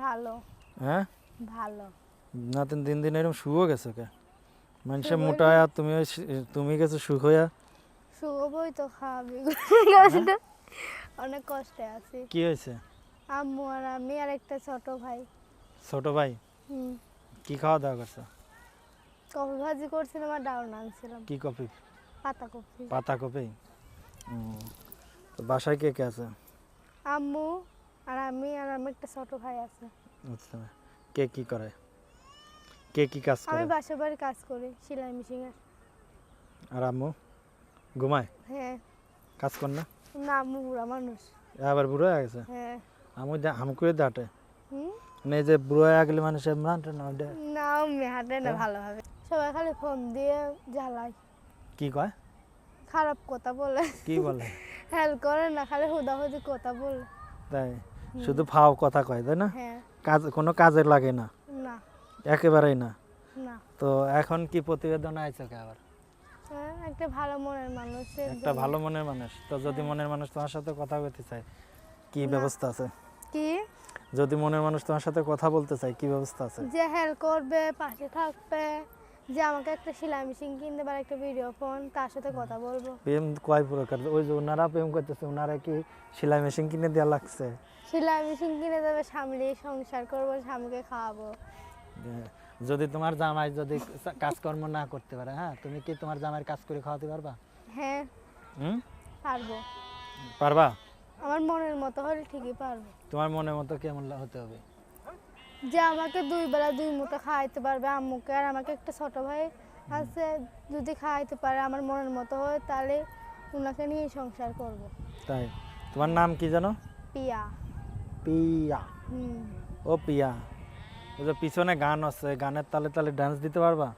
ভালো। হ্যাঁ? ভালো। না তিন দিন দিন এরকম শুয়ে গেছো কে? মানুষে মোটা আর তুমি তুমি গেছো হইয়া? শুভই তো খাবি। অনেক কষ্টে আছি। কি হয়েছে? আম্মু আর আমি আর একটা ছোট ভাই। ছোট ভাই? হুম। কি খাওয়া দাওয়া করছ? কফি ভাজি করছিলাম আর ডাউন আনছিলাম। কি কপি পাতা কফি। পাতা কপি তো বাসায় কে কে আছে? আম্মু। আর আমি আর আমার একটা ছোট ভাই আছে। আচ্ছা কে কি করে? কে কি কাজ করে? আমি বাসা বাড়ি কাজ করি সেলাই মেশিনের আর আম্মু? ঘুমায়? হ্যাঁ। কাজ কর না? না আম্মু বুড়া মানুষ। আবার বুড়ো হয়ে গেছে? হ্যাঁ। আমি হাম করে দাঁটে হুম? মানে যে বুড়ো হয়ে গেলে মানুষের ম্রান্ট না ওটা না আমি হাঁটে না হ্যাঁ? ভালোভাবে সবাই খালি ফোন দিয়ে জ্বালায়। কি কয়? খারাপ কথা বলে। কি বলে? হেল্প করে না খালি হুদাহুদি কথা বলে। তাই? শুধু ফাও কথা কয় তাই না? হ্যাঁ। কাজ কোনো কাজে লাগে না। একেবারেই না। তো এখন কি প্রতিবেদন আইছে কে আবার? হ্যাঁ, একটা ভালো মনের মানুষের একটা ভালো মনের মানুষ। তো যদি মনের মানুষ তোমার সাথে কথা বলতে চায় কি ব্যবস্থা আছে? কি? যদি মনের মানুষ তোমার সাথে কথা বলতে চায় কি ব্যবস্থা আছে? যে হেল্প করবে পাশে থাকবে। যে আমাকে একটা সেলাই মেশিন কিনতে পারে একটা ভিডিও ফোন তার সাথে কথা বলব। প্রেম কয় প্রকার? ওই যে ওনারা প্রেম করতেছে ওনারা কি সেলাই মেশিন কিনে দেওয়া লাগছে? সেলাই মেশিন কিনে দেবে সামনে সংসার করব স্বামীকে খাওয়াবো। যদি তোমার জামাই যদি কাজকর্ম না করতে পারে হ্যাঁ তুমি কি তোমার জামাইয়ের কাজ করে খাওয়াতে পারবা? হ্যাঁ হুম? পারব। পারবা? আমার মনের মতো হলে ঠিকই পারব। তোমার মনের মতো কেমন হতে হবে? যে আমাকে দুই বেলা দুই মুঠো খাওয়াইতে পারবে আম্মুকে। আর আমাকে একটা ছোট ভাই আছে যদি খাওয়াইতে পারে আমার মনের মতো হয় তাহলে ওনাকে নিয়ে সংসার করব। তাই? তোমার নাম কি জানো? পিয়া। পিয়া। ও পিয়া। ওই যে পিছনে গান আছে গানের তালে তালে ডান্স দিতে পারবা?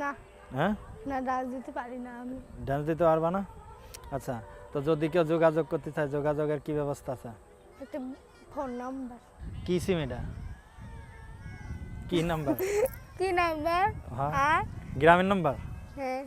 না। হ্যাঁ? না ডান্স দিতে পারি না আমি। ডান্স দিতে পারবা না? আচ্ছা তো যদি কেউ যোগাযোগ করতে চায় যোগাযোগের কি ব্যবস্থা আছে? একটা ফোন নাম্বার। কি সিম এটা? কি নাম্বার কি নাম্বার হ্যাঁ আর গ্রামের নাম্বার হ্যাঁ